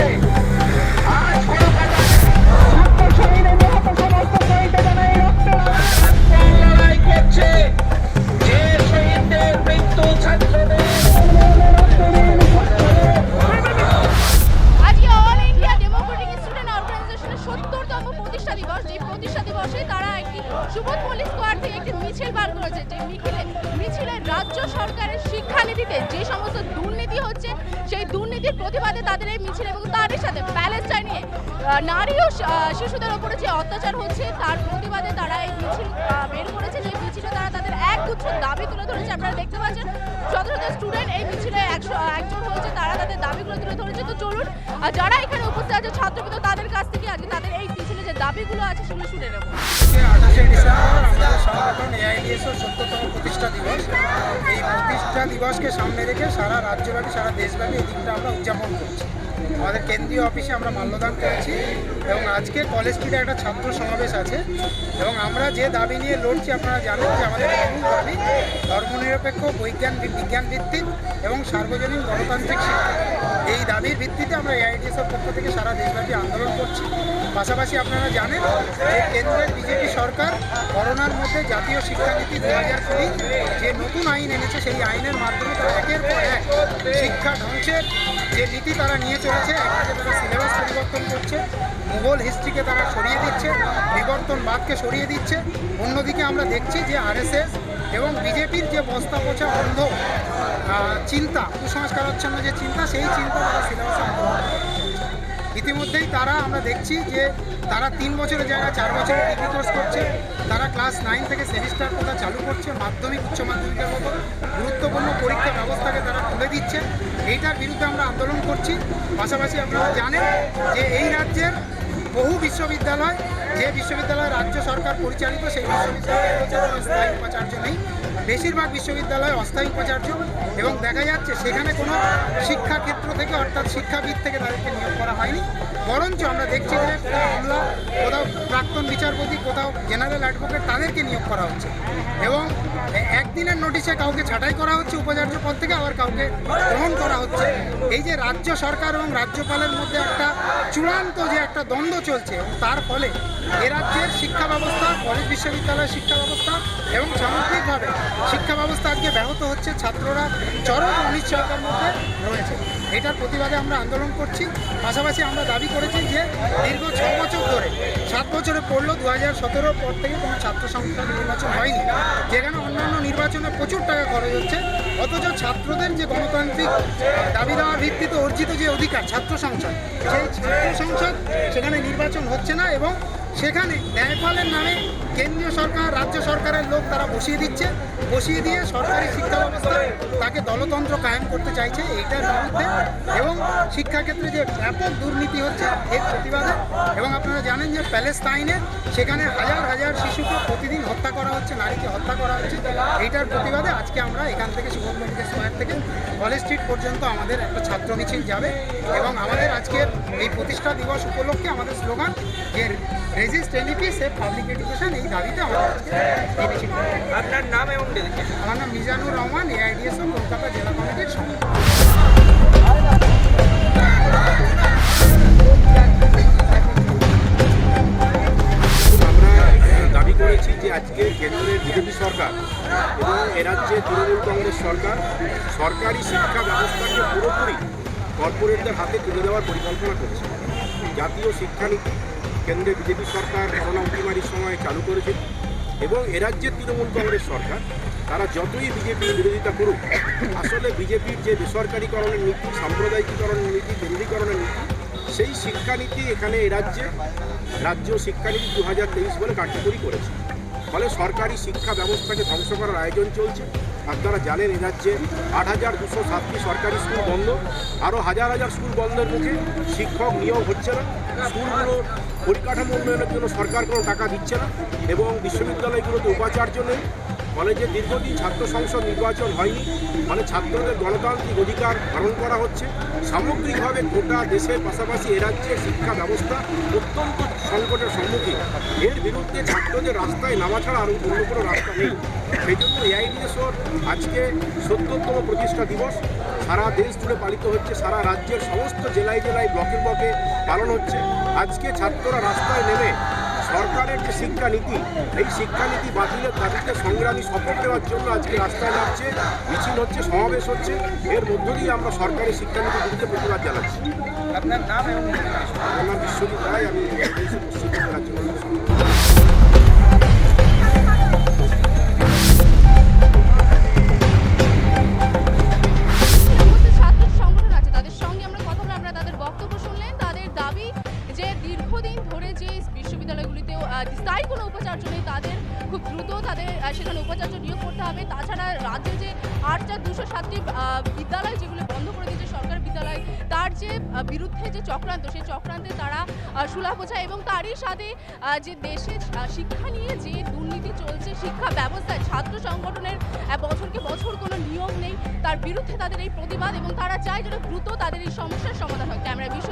করছে সুবোধ মল্লিক স্কোয়ার থেকে একটি মিছিল বার করেছে যে মিছিলে মিছিলে রাজ্য সরকারের শিক্ষানীতিতে যে সমস্ত দুর্নীতি হচ্ছে, সেই দুর্নীতির প্রতিবাদে তাদের এই মিছিল এবং তারই সাথে প্যালেস্টাইন নারী ও শিশুদের ওপরে যে অত্যাচার হচ্ছে, তার প্রতিবাদে তারা এই মিছিল বের করেছে। যে মিছিলে তারা তাদের এক একগুচ্ছ দাবি তুলে ধরেছে, আপনারা দেখতে পাচ্ছেন। শত শত স্টুডেন্ট এই মিছিলে একশো একজন হয়েছে, তারা তাদের দাবিগুলো তুলে ধরেছে। তো চলুন যারা এখানে উপস্থিত আছে ছাত্রবৃন্দ তাদের কাছ থেকে আজকে তাদের এই দাবিগুলো আছে সেগুলো শুনে নেব। আঠাশে ডিসেম্বর আমাদের সংগঠন এআইডিএসও সত্তরতম প্রতিষ্ঠা দিবস। এই প্রতিষ্ঠা দিবসকে সামনে রেখে সারা রাজ্যব্যাপী, সারা দেশব্যাপী এই দিনটা আমরা উদযাপন করছি। আমাদের কেন্দ্রীয় অফিসে আমরা মাল্যদান করেছি এবং আজকে কলেজ স্ট্রিটে একটা ছাত্র সমাবেশ আছে। এবং আমরা যে দাবি নিয়ে লড়ছি, আপনারা জানেন যে আমাদের মূল দাবি ধর্মনিরপেক্ষ, বৈজ্ঞান বিজ্ঞান ভিত্তিক এবং সার্বজনীন গণতান্ত্রিক শিক্ষা। এই দাবির ভিত্তিতে আমরা এআইডিএসের পক্ষ থেকে সারা দেশব্যাপী আন্দোলন করছি। পাশাপাশি আপনারা জানেন যে কেন্দ্রের বিজেপি সরকার করোনার মধ্যে জাতীয় শিক্ষানীতি দু হাজার কুড়ি যে নতুন আইন এনেছে, সেই আইনের মাধ্যমে তারা একের পর এক শিক্ষা ধ্বংসের যে নীতি তারা নিয়ে চলেছে একদিকে তারা সিলেবাস পরিবর্তন করছে মুঘল হিস্ট্রিকে তারা সরিয়ে দিচ্ছে বিবর্তনবাদকে সরিয়ে দিচ্ছে অন্যদিকে আমরা দেখছি যে আরএসএস এবং বিজেপির যে বস্তা পোছা বন্ধ চিন্তা চিন্তা, কুসংস্কারাচ্ছন্ন যে চিন্তা, সেই চিন্তা তারা সিলেবাসে। ইতিমধ্যেই তারা, আমরা দেখছি যে তারা তিন বছরের জায়গায় চার বছরের ডিগ্রি কোর্স করছে। তারা ক্লাস নাইন থেকে সেমিস্টার কথা চালু করছে। মাধ্যমিক, উচ্চ মাধ্যমিকের মতো গুরুত্বপূর্ণ পরীক্ষা ব্যবস্থাকে তারা তুলে দিচ্ছে। এইটার বিরুদ্ধে আমরা আন্দোলন করছি। পাশাপাশি আপনারা জানেন যে এই রাজ্যের বহু বিশ্ববিদ্যালয়, যে বিশ্ববিদ্যালয় রাজ্য সরকার পরিচালিত, সেই বিশ্ববিদ্যালয়ের স্থায়ী উপাচার্য নেই। বেশিরভাগ বিশ্ববিদ্যালয় অস্থায়ী উপাচার্য এবং দেখা যাচ্ছে সেখানে কোনো শিক্ষাক্ষেত্র থেকে অর্থাৎ শিক্ষাবিদ থেকে তাদেরকে নিয়োগ করা হয়নি। বরঞ্চ আমরা দেখছি যে কোথাও আমলা কোথাও প্রাক্তন বিচারপতি, কোথাও জেনারেল অ্যাডভোকেট তাদেরকে নিয়োগ করা হচ্ছে। এবং একদিনের নোটিশে কাউকে ছাঁটাই করা হচ্ছে, উপাচার্য পদ থেকে আবার কাউকে গ্রহণ করা হচ্ছে। এই যে রাজ্য সরকার এবং রাজ্যপালের মধ্যে একটা চূড়ান্ত যে একটা দ্বন্দ্ব চলছে তার ফলে এ রাজ্যের শিক্ষা ব্যবস্থা কলেজ বিশ্ববিদ্যালয়ের শিক্ষা ব্যবস্থা এবং সামগ্রিকভাবে শিক্ষা ব্যবস্থা আজকে ব্যাহত হচ্ছে, ছাত্ররা চরম অনিশ্চয়তার মধ্যে রয়েছে। এটার প্রতিবাদে আমরা আন্দোলন করছি। পাশাপাশি আমরা দাবি করেছি যে দীর্ঘ বছরে পড়ল দু হাজার সতেরোর পর থেকে কোনো ছাত্র সংস্থা নির্বাচন হয়নি। যেখানে অন্যান্য নির্বাচনে প্রচুর টাকা খরচ হচ্ছে, অথচ ছাত্রদের যে গণতান্ত্রিক দাবি দেওয়ার ভিত্তিতে অর্জিত যে অধিকার ছাত্র সংসদ, সেই ছাত্র সংসদ সেখানে নির্বাচন হচ্ছে না এবং সেখানে ন্যায়পালের নামে কেন্দ্রীয় সরকার, রাজ্য সরকারের লোক তারা বসিয়ে দিচ্ছে। বসিয়ে দিয়ে সরকারি শিক্ষা ব্যবস্থা তাকে দলতন্ত্র কায়েম করতে চাইছে, এইটার বিরুদ্ধে। এবং শিক্ষাক্ষেত্রে যে ব্যাপক দুর্নীতি হচ্ছে, এর প্রতিবাদে। এবং আপনারা জানেন যে প্যালেস্তাইনে সেখানে হাজার হাজার শিশুকে প্রতিদিন হত্যা করা হচ্ছে, নারীকে হত্যা করা হচ্ছে। এইটার প্রতিবাদে আজকে আমরা এখান থেকে সুবর্ণমুখী স্কোয়ার থেকে কলেজ স্ট্রিট পর্যন্ত আমাদের একটা ছাত্র মিছিল যাবে। এবং আমাদের আজকের এই প্রতিষ্ঠা দিবস উপলক্ষে আমাদের স্লোগান যে resist NEP save public education এই দাবিতে আমাদের আপনার নাম এবং আমার নাম মিজানুর রহমান এআইডিএসও কলকাতা জেলা কমিটির আমরা দাবি করেছি যে আজকে কেন্দ্রের বিজেপি সরকার এবং এরাজ্যে তৃণমূল কংগ্রেস সরকার সরকারি শিক্ষা ব্যবস্থাকে পুরোপুরি কর্পোরেটদের হাতে তুলে দেওয়ার পরিকল্পনা করছে। জাতীয় শিক্ষানীতি কেন্দ্রে বিজেপি সরকার করোনা অতিমারির সময় চালু করেছে এবং এরাজ্যের তৃণমূল কংগ্রেস সরকার, তারা যতই বিজেপির বিরোধিতা করুক, আসলে বিজেপির যে বেসরকারীকরণের নীতি, সাম্প্রদায়িকীকরণের নীতি, কেন্দ্রীকরণের নীতি, সেই শিক্ষানীতি এখানে রাজ্যে, রাজ্য শিক্ষানীতি দু হাজার তেইশ বলে কার্যকরী করেছে। ফলে সরকারি শিক্ষা ব্যবস্থাকে ধ্বংস করার আয়োজন চলছে। আপনারা জানেন এ রাজ্যে আট হাজার দুশো সাতটি সরকারি স্কুল বন্ধ, আরও হাজার হাজার স্কুল বন্ধের মুখে শিক্ষক নিয়োগ হচ্ছে না। স্কুলগুলো পরিকাঠামো উন্নয়নের জন্য সরকার কোনো টাকা দিচ্ছে না এবং বিশ্ববিদ্যালয়গুলোতে উপাচার্য নেই। কলেজে দীর্ঘদিন ছাত্র সংসদ নির্বাচন হয়নি মানে ছাত্রদের গণতান্ত্রিক অধিকার হরণ করা হচ্ছে। সামগ্রিকভাবে গোটা দেশের পাশাপাশি এ রাজ্যের শিক্ষা ব্যবস্থা অত্যন্ত সংকটের সম্মুখীন এর বিরুদ্ধে ছাত্রদের রাস্তায় নামা ছাড়া আর অন্য কোনো রাস্তা নেই। সেই জন্য আজকে সত্তরতম প্রতিষ্ঠা দিবস। সারা দেশ জুড়ে পালিত হচ্ছে, সারা রাজ্যের সমস্ত জেলায় জেলায়, ব্লকে ব্লকে পালন হচ্ছে। আজকে ছাত্ররা রাস্তায় নেমে সরকারের যে শিক্ষানীতি এই শিক্ষানীতি বাতিলের তাদেরকে সংগ্রামী শপথ দেওয়ার জন্য আজকে রাস্তায় যাচ্ছে মিছিল হচ্ছে সমাবেশ হচ্ছে। এর মধ্য দিয়ে আমরা সরকারি শিক্ষানীতি বিরুদ্ধে প্রতিবাদ জানাচ্ছি। আপনার নাম এবং আমার রায় আমি পশ্চিমবঙ্গ রাজ্য খুব দ্রুত তাদের সেখানে উপাচার্য নিয়োগ করতে হবে। তাছাড়া রাজ্যে যে আটটা দুশো সাতটি বিদ্যালয় যেগুলো বন্ধ করে দিয়েছে সরকার বিদ্যালয়, তার যে বিরুদ্ধে যে চক্রান্ত, সেই চক্রান্তে তারা সুলাভ বোঝায় এবং তারই সাথে যে দেশে শিক্ষা নিয়ে যে দুর্নীতি চলছে, শিক্ষা ব্যবস্থায় ছাত্র সংগঠনের বছরকে বছর কোনো নিয়ম নেই। তার বিরুদ্ধে তাদের এই প্রতিবাদ এবং তারা চায় যেন দ্রুত তাদের এই সমস্যার সমাধান হয় ক্যামেরা বিশ্বদের